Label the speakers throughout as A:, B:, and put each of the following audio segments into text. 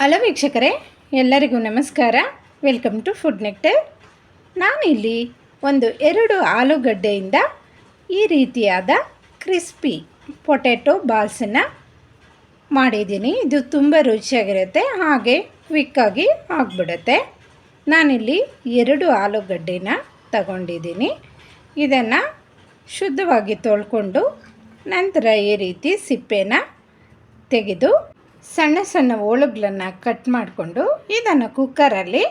A: Hello ವೀಕ್ಷಕರೇ, ಎಲ್ಲರಿಗೂ ನಮಸ್ಕಾರ. ವೆಲ್ಕಮ್ ಟು ಫುಡ್ ನೆಕ್ಟರ್ ನಾನಿಲ್ಲಿ ಒಂದು ಎರಡು ಆಲೂಗಡ್ಡೆಯಿಂದ ಈ ರೀತಿಯಾದ ಕ್ರಿಸ್ಪಿ ಪೊಟ್ಯಾಟೊ ಬಾಲ್ಸನ್ನು ಮಾಡಿದ್ದೀನಿ. ಇದು ತುಂಬ ರುಚಿಯಾಗಿರುತ್ತೆ, ಹಾಗೆ ಕ್ವಿಕ್ಕಾಗಿ ಆಗಿಬಿಡುತ್ತೆ. ನಾನಿಲ್ಲಿ ಎರಡು ಆಲೂಗಡ್ಡೆನ ತಗೊಂಡಿದ್ದೀನಿ. ಇದನ್ನು ಶುದ್ಧವಾಗಿ ತೊಳ್ಕೊಂಡು ನಂತರ ಈ ರೀತಿ ಸಿಪ್ಪೆನ ತೆಗೆದು ಸಣ್ಣ ಸಣ್ಣ ಹೋಳುಗಳನ್ನು ಕಟ್ ಮಾಡಿಕೊಂಡು ಇದನ್ನು ಕುಕ್ಕರಲ್ಲಿ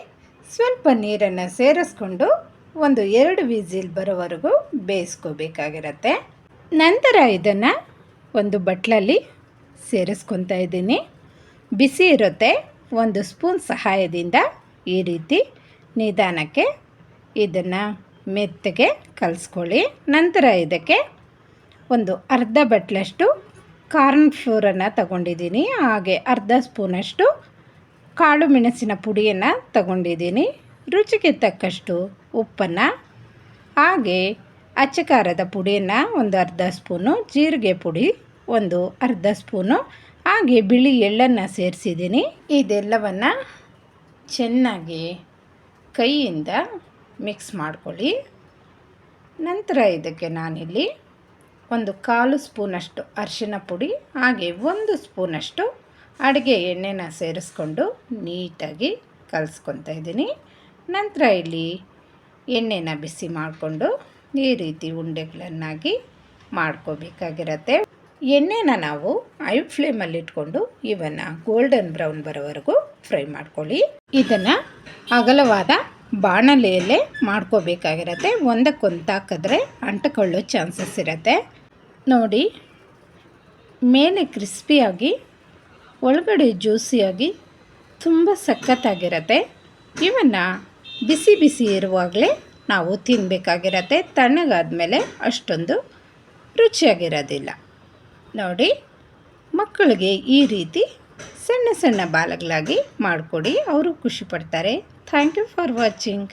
A: ಸ್ವಲ್ಪ ನೀರನ್ನು ಸೇರಿಸ್ಕೊಂಡು ಒಂದು ಎರಡು ವಿಸಿಲ್ ಬರೋವರೆಗೂ ಬೇಯಿಸ್ಕೋಬೇಕಾಗಿರತ್ತೆ. ನಂತರ ಇದನ್ನು ಒಂದು ಬಟ್ಲಲ್ಲಿ ಸೇರಿಸ್ಕೊತಾ ಇದ್ದೀನಿ. ಬಿಸಿ ಇರುತ್ತೆ. ಒಂದು ಸ್ಪೂನ್ ಸಹಾಯದಿಂದ ಈ ರೀತಿ ನಿಧಾನಕ್ಕೆ ಇದನ್ನು ಮೆತ್ತಗೆ ಕಲಿಸ್ಕೊಳ್ಳಿ. ನಂತರ ಇದಕ್ಕೆ ಒಂದು ಅರ್ಧ ಬಟ್ಲಷ್ಟು ಕಾರ್ನ್ ಫ್ಲೋರನ್ನು ತಗೊಂಡಿದ್ದೀನಿ. ಹಾಗೆ ಅರ್ಧ ಸ್ಪೂನಷ್ಟು ಕಾಳು ಮೆಣಸಿನ ಪುಡಿಯನ್ನು ತಗೊಂಡಿದ್ದೀನಿ. ರುಚಿಗೆ ತಕ್ಕಷ್ಟು ಉಪ್ಪನ್ನು, ಹಾಗೆ ಅಚ್ಚ ಖಾರದ ಪುಡಿಯನ್ನು ಒಂದು ಅರ್ಧ ಸ್ಪೂನು, ಜೀರಿಗೆ ಪುಡಿ ಒಂದು ಅರ್ಧ ಸ್ಪೂನು, ಹಾಗೆ ಬಿಳಿ ಎಳ್ಳನ್ನು ಸೇರಿಸಿದ್ದೀನಿ. ಇದೆಲ್ಲವನ್ನು ಚೆನ್ನಾಗಿ ಕೈಯಿಂದ ಮಿಕ್ಸ್ ಮಾಡ್ಕೊಳ್ಳಿ. ನಂತರ ಇದಕ್ಕೆ ನಾನಿಲ್ಲಿ ಒಂದು ಕಾಲು ಸ್ಪೂನಷ್ಟು ಅರಿಶಿನ ಪುಡಿ, ಹಾಗೆ ಒಂದು ಸ್ಪೂನಷ್ಟು ಅಡುಗೆ ಎಣ್ಣೆನ ಸೇರಿಸ್ಕೊಂಡು ನೀಟಾಗಿ ಕಲಿಸ್ಕೊತಾ ಇದ್ದೀನಿ. ನಂತರ ಇಲ್ಲಿ ಎಣ್ಣೆನ ಬಿಸಿ ಮಾಡಿಕೊಂಡು ಈ ರೀತಿ ಉಂಡೆಗಳನ್ನಾಗಿ ಮಾಡ್ಕೋಬೇಕಾಗಿರತ್ತೆ. ಎಣ್ಣೆನ ನಾವು ಐ ಫ್ಲೇಮಲ್ಲಿ ಇಟ್ಕೊಂಡು ಇವನ್ನು ಗೋಲ್ಡನ್ ಬ್ರೌನ್ ಬರೋವರೆಗೂ ಫ್ರೈ ಮಾಡ್ಕೊಳ್ಳಿ. ಇದನ್ನು ಅಗಲವಾದ ಬಾಣಲೆಯಲ್ಲೇ ಮಾಡ್ಕೋಬೇಕಾಗಿರತ್ತೆ. ಒಂದಕ್ಕೊಂದು ತಾಕಿದ್ರೆ ಅಂಟುಕೊಳ್ಳೋ ಚಾನ್ಸಸ್ ಇರುತ್ತೆ. ನೋಡಿ, ಮೇಲೆ ಕ್ರಿಸ್ಪಿಯಾಗಿ, ಒಳಗಡೆ ಜ್ಯೂಸಿಯಾಗಿ ತುಂಬ ಸಖತ್ತಾಗಿರತ್ತೆ. ಇವನ್ನು ಬಿಸಿ ಬಿಸಿ ಇರುವಾಗಲೇ ನಾವು ತಿನ್ನಬೇಕಾಗಿರತ್ತೆ ತಣ್ಣಗಾದ ಮೇಲೆ ಅಷ್ಟೊಂದು ರುಚಿಯಾಗಿರೋದಿಲ್ಲ. ನೋಡಿ, ಮಕ್ಕಳಿಗೆ ಈ ರೀತಿ ಸಣ್ಣ ಸಣ್ಣ ಬಾಲಗಳಾಗಿ ಮಾಡಿಕೊಡಿ. ಅವರು ಖುಷಿಪಡ್ತಾರೆ. Thank you for watching.